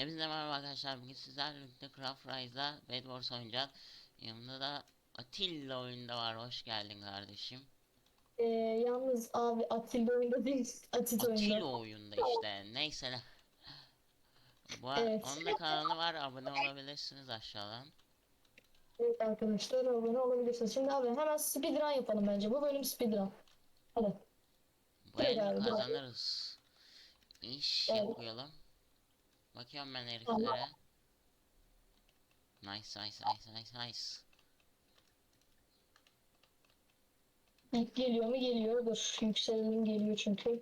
Hepinize merhaba arkadaşlar. Bugün sizlerle birlikte Craft Rise'da Bed Wars oynayacağız. Yanımda da Atilla oyunda var. Hoş geldin kardeşim. Ee, yalnız abi Atilla oyunda değil, Atit oyunda. Atilla oyunda işte. Neyse ne. Bu Evet. onun da kanalı var. Abone olabilirsiniz aşağıdan. Evet arkadaşlar abone olabilirsiniz. Şimdi abi hemen speedrun yapalım bence. Bu bölüm speedrun. Hadi. Bu el kazanırız. İş Evet. yapıyalım. Bakıyorum ben heriflere. Nice nice nice nice nice. İlk geliyor mu geliyor. Dur yükselelim geliyor çünkü.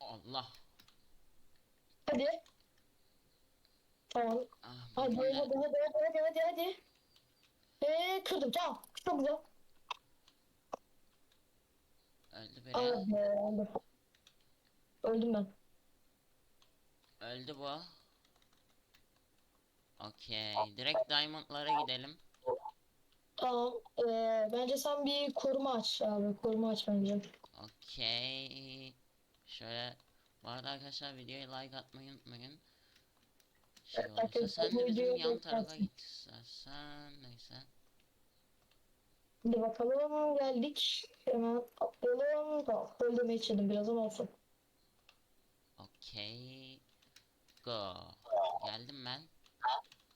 Allah. Hadi. Tamam. Ah, Hadi hadi hadi hadi hadi hadi hadi. Ee, kırdım tamam. Çok güzel. Öldü biri. Abi öldüm. Ben. Öldü bu. Okey. Direkt diamondlara gidelim. Tamam. Ee, bence sen bir koruma aç abi. Koruma aç bence. Okey. Şöyle. Bu arada arkadaşlar videoya like atmayı unutmayın. Şey Evet, olursa sen de bizim yan tarafa git istersen. Neyse. Hadi bakalım geldik. Hemen atlayalım. Tamam. Öldürmeyi içelim biraz ama olsun. Okey. Go. Geldim ben.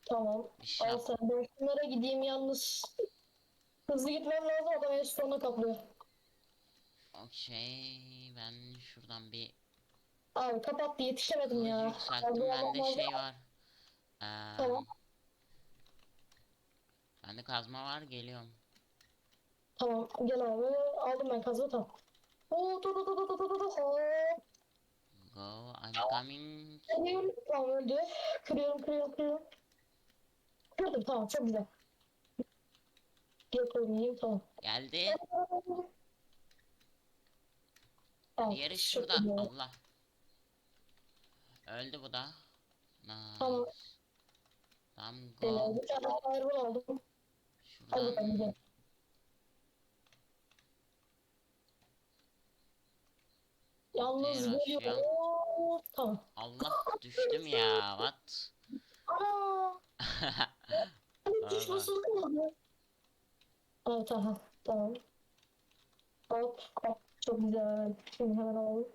Tamam. Bir şey Al yap. sen ben şunlara gideyim yalnız. Hızlı gitmem lazım adam en sonuna kaplıyor. Okey. Ben şuradan bir Abi kapattı yetişemedim kılıcı ya. yükselttim. Abi, Bende adam- şey var. Eee Tamam. Bende kazma var. Geliyorum. Tamam gel abi. Aldım ben kazma tamam. Oo dur dur dur dur dur dur dur. Hop. Go. I'm coming. Kırıyorum. Tamam öldü. Kırıyorum kırıyorum kırıyorum. Kırdım tamam çok güzel. Gel koyayım tamam. Geldi. Tamam, Diğeri şurada. güzel. Allah. Öldü bu da. Nice. Tamam. Tamam Ee, go. bir tane fireball aldım. Hadi bakalım Şuradan. gidelim. Yalnız Diğer geliyor. Oo, Tamam. Allah düştüm ya. What? Ana! Hani tuş Vallahi. basılı kaldı. Aha. Tamam. Hop hop. Çok güzel. Şimdi hemen alalım.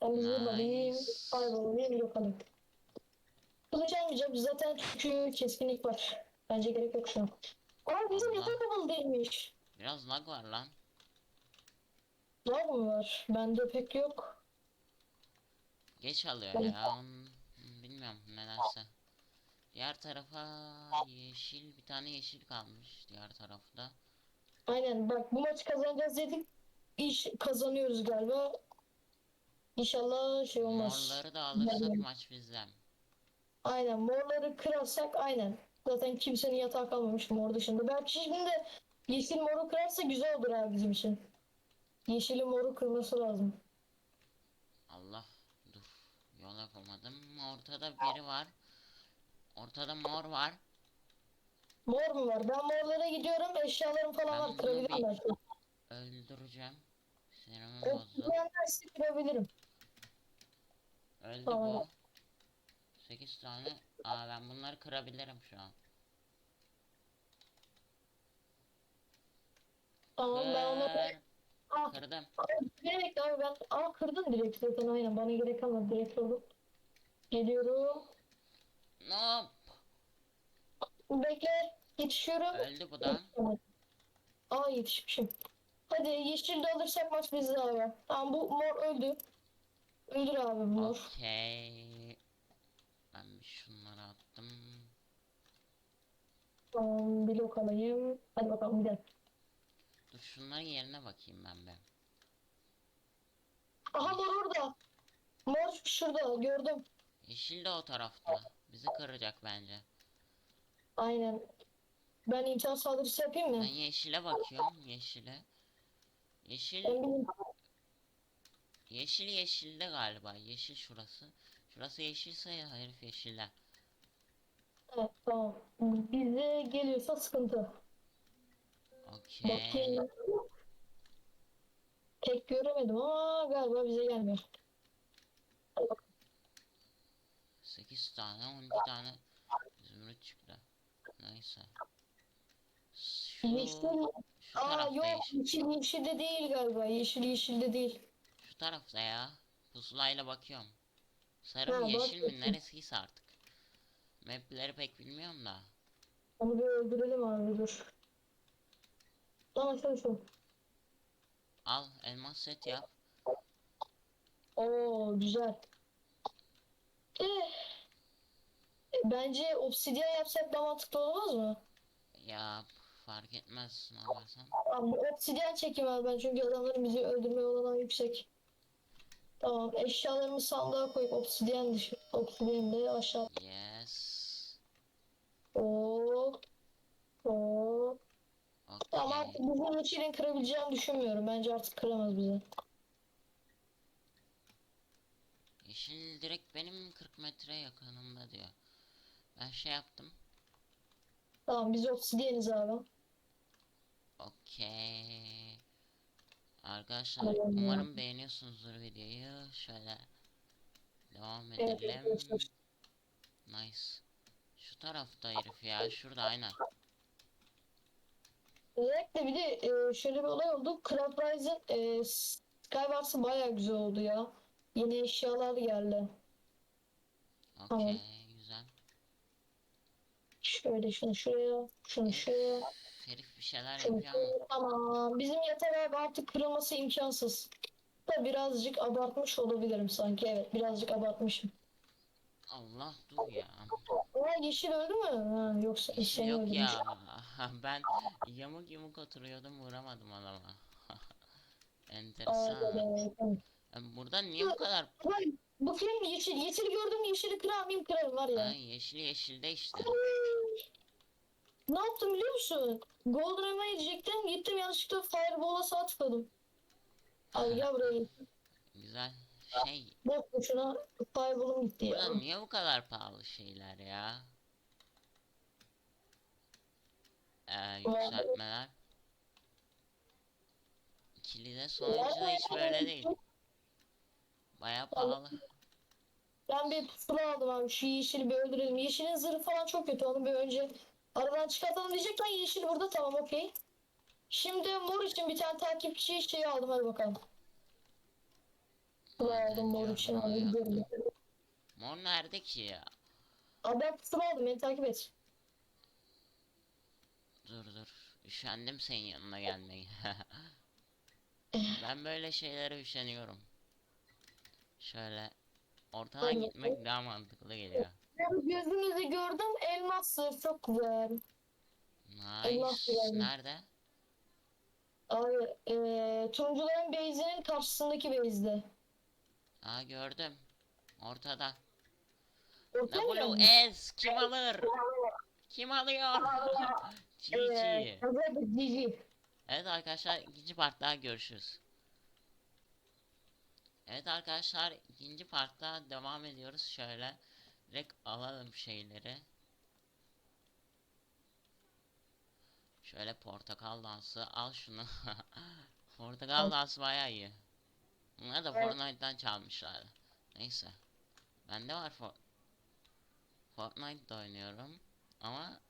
Alayım. Nice. Fireball alayım. Yok alayım. Kılıç almayacağım. Zaten çünkü keskinlik var. Bence gerek yok şu an. Aa bizim Allah. yatak havalı değilmiş. Biraz lag var lan. Var mı var? Bende pek yok. Geç alıyor ya. Hmm, Bilmiyorum nedense. Diğer tarafa yeşil bir tane yeşil kalmış diğer tarafta. Aynen bak bu maçı kazanacağız dedik. İş kazanıyoruz galiba. İnşallah şey olmaz. Morları da alırsak Yani. maç bizden. Aynen morları kırarsak aynen. Zaten kimsenin yatağı kalmamış mor dışında. Belki şimdi de yeşil moru kırarsa güzel olur abi bizim için. Yeşili moru kırması lazım. Yol yapamadım. Ortada biri var. Ortada mor var. Mor mu var? Ben morlara gidiyorum. Eşyalarım falan var. Kırabilirim. Öldüreceğim. Sinirimi bozdu. güvenlerse kırabilirim. Öldü Tamam. bu. 8 tane. Aa ben bunları kırabilirim şu an. Tamam ben onları... Ah, Kırdım. direkt abi ben... Aa kırdın direkt zaten aynen. Bana gerek kalmadı. Direkt oldu. Geliyorum. No. Bekle. Yetişiyorum. Öldü bu da. Aa yetişmişim. Hadi yeşil de alırsak maç bizde abi. Tamam bu mor öldü. Öldür abi mor. Okey. Ben bir şunları attım. Tamam blok alayım. Hadi bakalım gidelim. Şunların yerine bakayım ben be. Aha mor orada. Mor şurada gördüm. Yeşil de o tarafta. Bizi kıracak bence. Aynen. Ben imkan saldırısı yapayım Ben mı? yeşile bakıyorum. Yeşile. Yeşil Ben yeşil yeşilde galiba. Yeşil şurası. Şurası yeşilse ya herif yeşille. Evet tamam. Bize geliyorsa sıkıntı. Okey. Tek göremedim ama galiba bize gelmiyor. tane 12 tane zümrüt çıktı. Neyse. Şu, Yeşil. şu Aa yok yeşil. yeşil yeşilde değil galiba. Yeşil yeşilde değil. Şu tarafta ya. Pusulayla bakıyorum. Sarı Ha, mı bak yeşil mi neresiyse artık. Map'leri pek bilmiyorum da. Onu bir öldürelim abi dur. Tamam şöyle şöyle. Al elmas set yap. Oo güzel. Eh. E, Bence obsidyen yapsak daha mantıklı olmaz mı? Ya fark etmez ne yaparsan. Tamam obsidyen çekeyim abi ben çünkü adamların bizi öldürme olanağı yüksek. Tamam eşyalarımı sandığa koyup obsidyen dışı. Obsidyen de aşağı. Yes. Oo. Tamam Okay. artık bizim yeşilin kırabileceğini düşünmüyorum. Bence artık kıramaz bizi. Yeşil direkt benim 40 metre yakınımda diyor. Ben şey yaptım. Tamam biz obsidyeniz abi. Okey. Arkadaşlar ya. umarım beğeniyorsunuzdur videoyu. Şöyle devam Evet, edelim. evet, evet. Nice. Şu tarafta herif ya. Şurada aynen. Özellikle bir de e, şöyle bir olay oldu. Crab Rise'ın e, Skywars'ı bayağı güzel oldu ya. Yeni eşyalar geldi. Tamam. Okey güzel. Şöyle şunu şuraya, şunu şuraya, Herif, bir şeyler şunu yapıyor ama. şuraya. Tamam. Bizim yatak abi artık kırılması imkansız. Da birazcık abartmış olabilirim sanki. Evet birazcık abartmışım. Allah dur ya. Aa yeşil öldü mü? Ha, yoksa Yeşil yok ya. ben yamuk yumuk oturuyordum vuramadım adama. Enteresan. evet, evet. Ben Burada niye bu kadar bu film yeşil. Yeşil gördüm yeşili kırar mıyım kırarım var ya. ha, yeşil yeşilde işte. Ne yaptım biliyor musun? Golden Emma yiyecektim. Gittim yanlışlıkla Fireball'a sağ tıkladım. Abi gel buraya. Güzel. Şey Bak boşuna Fireball'um gitti ya. burada niye bu kadar pahalı şeyler ya? Ee, yükseltmeler. İkili de sonuncu da hiç böyle değil. Baya pahalı. Ben bir pusula aldım abi. Şu yeşili bir öldürelim. Yeşilin zırhı falan çok kötü. Onu bir önce aradan çıkartalım diyecek lan yeşil burada tamam okey. Şimdi mor için bir tane takipçi şeyi aldım hadi bakalım. Pusula aldım mor için abi. gidelim. Mor nerede ki ya? Abi ben pusula aldım beni takip et. Dur dur. Üşendim senin yanına gelmeyi. ben böyle şeylere üşeniyorum. Şöyle ortadan Hadi gitmek daha mantıklı geliyor. Ben gözünüzü gördüm elmas zırh çok güzel. Elmas Nice. yani. Nerede? Abi eee turuncuların base'inin karşısındaki base'de. Aa gördüm. Ortada. Ortaya geldin? S kim alır? Kim alıyor? GG. Eee, evet, arkadaşlar ikinci partta görüşürüz. Evet arkadaşlar ikinci partta devam ediyoruz şöyle. Direkt alalım şeyleri. Şöyle portakal dansı al şunu. portakal Al. dansı bayağı iyi. Bunlar da Evet. Fortnite'dan çalmışlar. Neyse. Bende var for Fortnite'da oynuyorum ama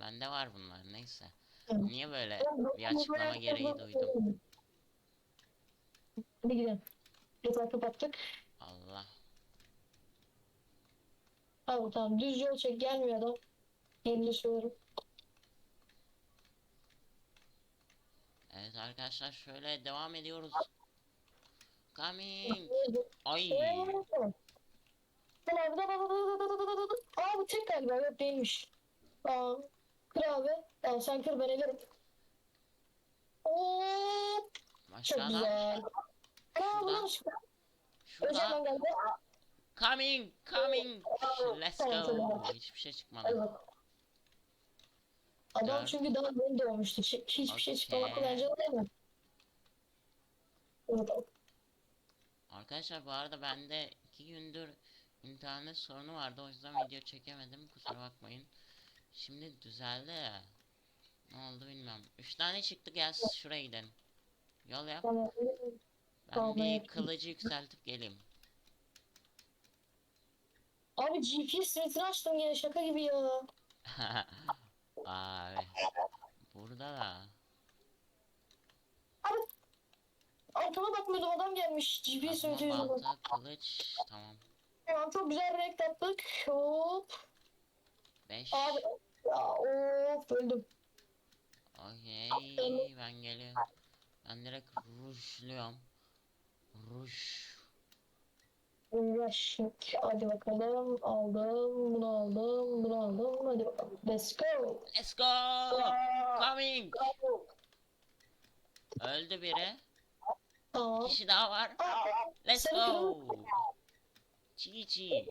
bende var bunlar neyse. Niye böyle bir açıklama gereği duydum. Hadi gidelim. Yatağı kapattık. Allah. Abi tamam düz yol çek gelmiyor adam. Yeni söylüyorum. Evet arkadaşlar şöyle devam ediyoruz. Coming. Ay. Sen abi. Aa bu tek galiba yok değilmiş. Aa. Kır abi. Yani sen kır ben elirim. Oo. Maşallah. Çok güzel. Aa bu neymiş? Şurada. geldi. Coming, coming. Let's go. Hiçbir şey çıkmadı. Adam Dört. çünkü daha yeni doğmuştu. Hiçbir şey çıkmamakla bence değil mi? Arkadaşlar bu arada bende iki gündür internet sorunu vardı o yüzden video çekemedim kusura bakmayın. Şimdi düzeldi ya. Ne oldu bilmem. Üç tane çıktı gel şuraya gidelim. Yol yap. Ben bir kılıcı yükseltip geleyim. Abi GPS metri açtım yine şaka gibi ya. Abi. Burada da. Abi arkama bakmıyordum adam gelmiş. Atma yüzünden. balta, kılıç. Tamam. Tamam çok güzel renk attık. Hop. 5. Abi ya of öldüm. Okey. Ben geliyorum. Ben direkt rujluyorum. Ruj. Rush. Hadi bakalım. Aldım. Bunu aldım. Bunu aldım. Hadi bakalım. Let's go. Let's go. Coming. Öldü biri. Tamam. Kişi daha var. Let's go. Çiğ çiğ.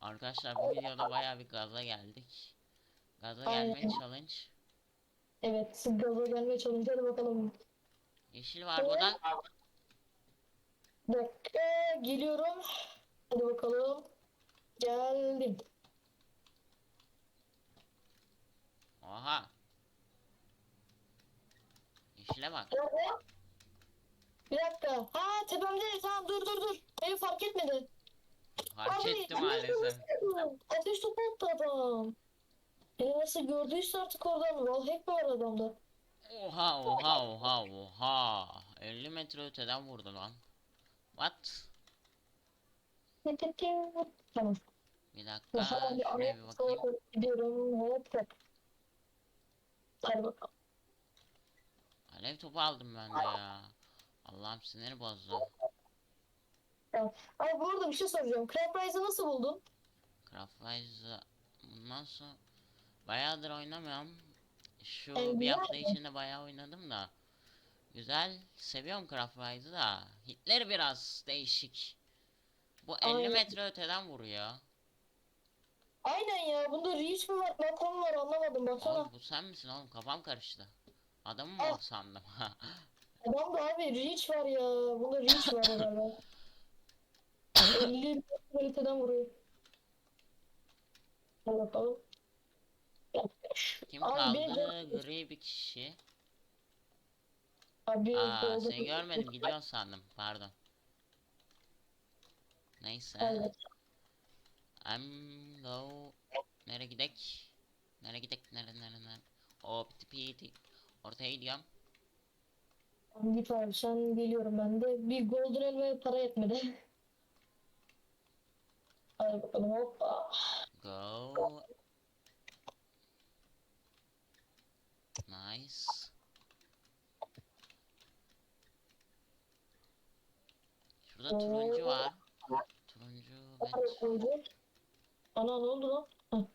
Arkadaşlar bu videoda bayağı bir gaza geldik. Gaza Aynen. gelme challenge. Evet. Gaza gelmeye çalışıyor. Hadi bakalım. Yeşil var burada. Bir dakika. Geliyorum. Hadi bakalım. Geldim. Oha. Yeşile bak. Nerede? Bir dakika. Ha tepemde. Tamam dur dur dur. Beni fark etmedi. Fark ateş maalesef. Ateş topu attı adam. Beni nasıl gördüyse artık oradan. Wallhack mi var adamda? Oha oha oha oha. 50 metre öteden vurdu lan. What? Tamam. Bir dakika şuraya bir bakayım. gidiyorum. Hop. Hadi bakalım. Alev topu aldım ben de ya. Allah'ım siniri bozdu. Abi bu arada bir şey soracağım. Rise'ı nasıl buldun? Craft Rise'ı bundan sonra bayağıdır oynamıyorum. Şu Yani bir hafta içinde bayağı oynadım da. Güzel. Seviyorum Craft Rise'ı da. Hitler biraz değişik. Bu 50 Aynen. metre öteden vuruyor. Aynen ya. Bunda Reach mi var? Mu var? Anlamadım. Baksana. Oğlum bu sen misin oğlum? Kafam karıştı. Adamı mı Ah. sandım? Adam da abi Reach var ya. Bunda Reach var herhalde. 50 kaliteden vuruyor. Hadi bakalım. Kim Abi kaldı? Gri bir kişi. Abi Aa seni görmedim gidiyorsun sandım pardon. Neyse. Evet. I'm go. Nereye gidek? Nereye gidek? Nere nere nere? Hop tipi tip. Ortaya gidiyorum. Abi sen geliyorum ben de. Bir golden elmaya para yetmedi. Hadi bakalım hoppa. Go. Nice. Şurada turuncu var. Turuncu ben. Ana ne oldu lan? Hı.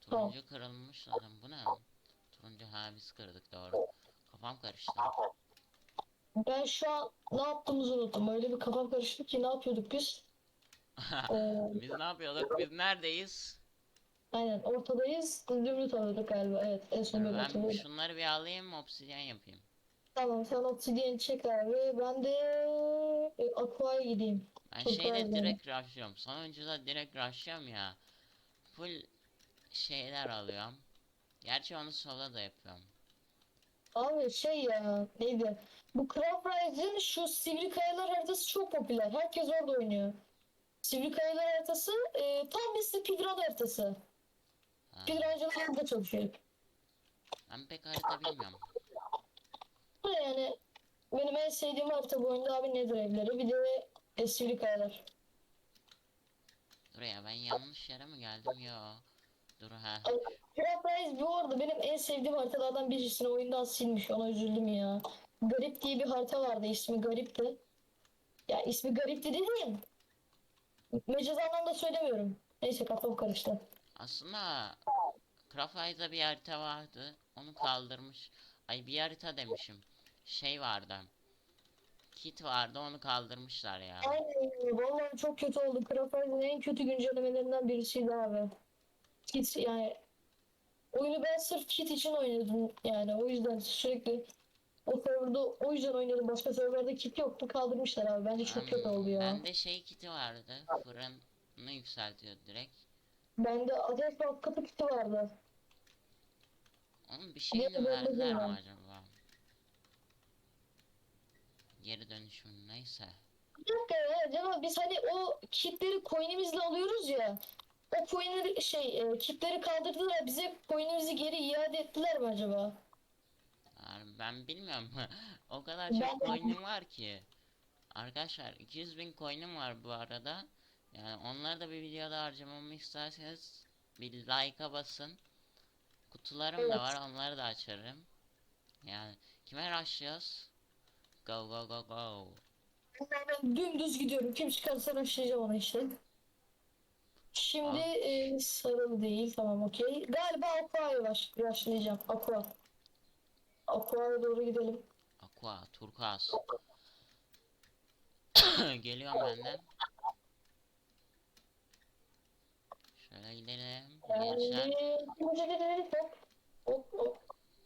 turuncu kırılmış zaten bu ne? Turuncu ha biz kırdık doğru. Kafam karıştı. Ben şu an ne yaptığımızı unuttum. Öyle bir kafam karıştı ki ne yapıyorduk biz? Ee, biz ne yapıyorduk? Biz neredeyiz? aynen ortadayız. Zümrüt alıyorduk galiba. Evet en son böyle Ben hatırlıyorum. şunları bir alayım obsidyen yapayım. Tamam sen obsidiyen çek abi. Ben de e, aqua'ya gideyim. Ben Çok şeyle pardon. direkt rushlıyorum. Sonuncuda direkt rushlıyorum ya. Full şeyler alıyorum. Gerçi onu sola da yapıyorum. Abi şey ya neydi? Bu Craft Rise'ın şu sivri kayalar haritası çok popüler. Herkes orada oynuyor. Sivri kayalar haritası e, tam bir speedrun haritası. Ha, Speedruncılar burada çalışıyor. ben pek harita bilmiyorum. Yani benim en sevdiğim harita bu oyunda abi nedir evleri bir de e, sivri kayalar. Dur ya ben yanlış yere mi geldim ya? Dur ha. Rise bu arada benim en sevdiğim haritalardan birisini oyundan silmiş ona üzüldüm ya. Garip diye bir harita vardı ismi garipti. Ya ismi garipti dediğim. Mecaz anlamda söylemiyorum. Neyse kafam karıştı. Aslında Craft bir harita vardı. Onu kaldırmış. Ay bir harita demişim. Şey vardı. Kit vardı onu kaldırmışlar ya. Aynen vallahi çok kötü oldu. Craft Rise'ın en kötü güncellemelerinden birisiydi abi. Kit yani oyunu ben sırf kit için oynadım yani o yüzden sürekli o serverda o yüzden oynadım. Başka serverda kit yoktu kaldırmışlar abi. Bence çok kötü Hmm, oldu ya. Bende şey kiti vardı. Fırını yükseltiyor direkt. Bende ateş baskıtı kiti vardı. Onun bir Diğeri bende verdiler mi mi? acaba? Geri dönüşüm neyse. Bir dakika ya Cemal biz hani o kitleri coin'imizle alıyoruz ya. O coin'leri şey e, kitleri kaldırdılar bize coin'imizi geri iade ettiler mi acaba? Yani ben bilmiyorum. o kadar çok coin'im var ki. Arkadaşlar 200 bin coin'im var bu arada. Yani onları da bir videoda harcamamı isterseniz bir like'a basın. Kutularım Evet. da var onları da açarım. Yani kime rushlıyoruz? Go go go go. Ben dümdüz gidiyorum. Kim çıkarsa başlayacağım ona işte. Şimdi e, sarı değil. Tamam okey. Galiba Aqua'ya baş, başlayacağım. Aqua. Aqua'ya doğru gidelim. Aqua, turkuaz. Geliyorum benden. Şöyle gidelim. Gençler. Hop, hop.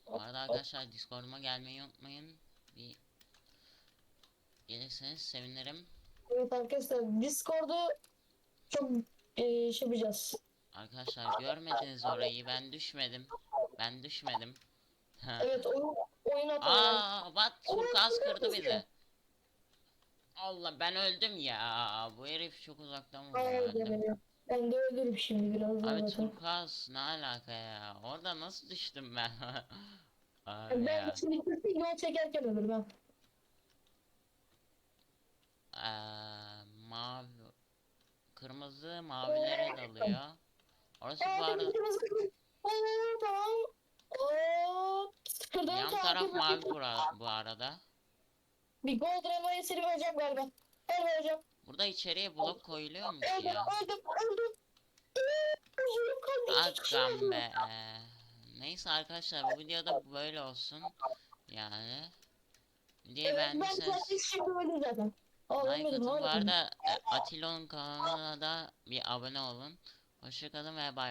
Bu arada arkadaşlar Discord'uma gelmeyi unutmayın. Bir gelirseniz sevinirim. Evet arkadaşlar Discord'u çok şey yapacağız. Arkadaşlar görmediniz orayı. Ben düşmedim. Ben düşmedim. Evet oyun, oyun atalım. Aa, what? Turkuaz kırdı bizi. Allah ben öldüm ya. Bu herif çok uzaktan vuruyor. öldüm. Ben de ölürüm şimdi birazdan Abi zaten. turkuaz ne alaka ya? Orada nasıl düştüm ben? Abi Ben ya. şimdi yol çekerken ölürüm ben. Eee, mavi kırmızı mavilere dalıyor. Orası bu arada yan taraf mavi bu, ara- bu arada. Bir gold remo'ya seni vereceğim galiba. Gel vereceğim. Burada içeriye blok koyuluyormuş ya. öldüm, öldüm. Agam öldü. be. Neyse arkadaşlar bu videoda böyle olsun. Yani. Videoyu Evet, ben beğendiyseniz zaten şimdi öldüm zaten. Like atın. Bu arada e, Atilla'nın kanalına da bir abone olun. Hoşçakalın ve bay.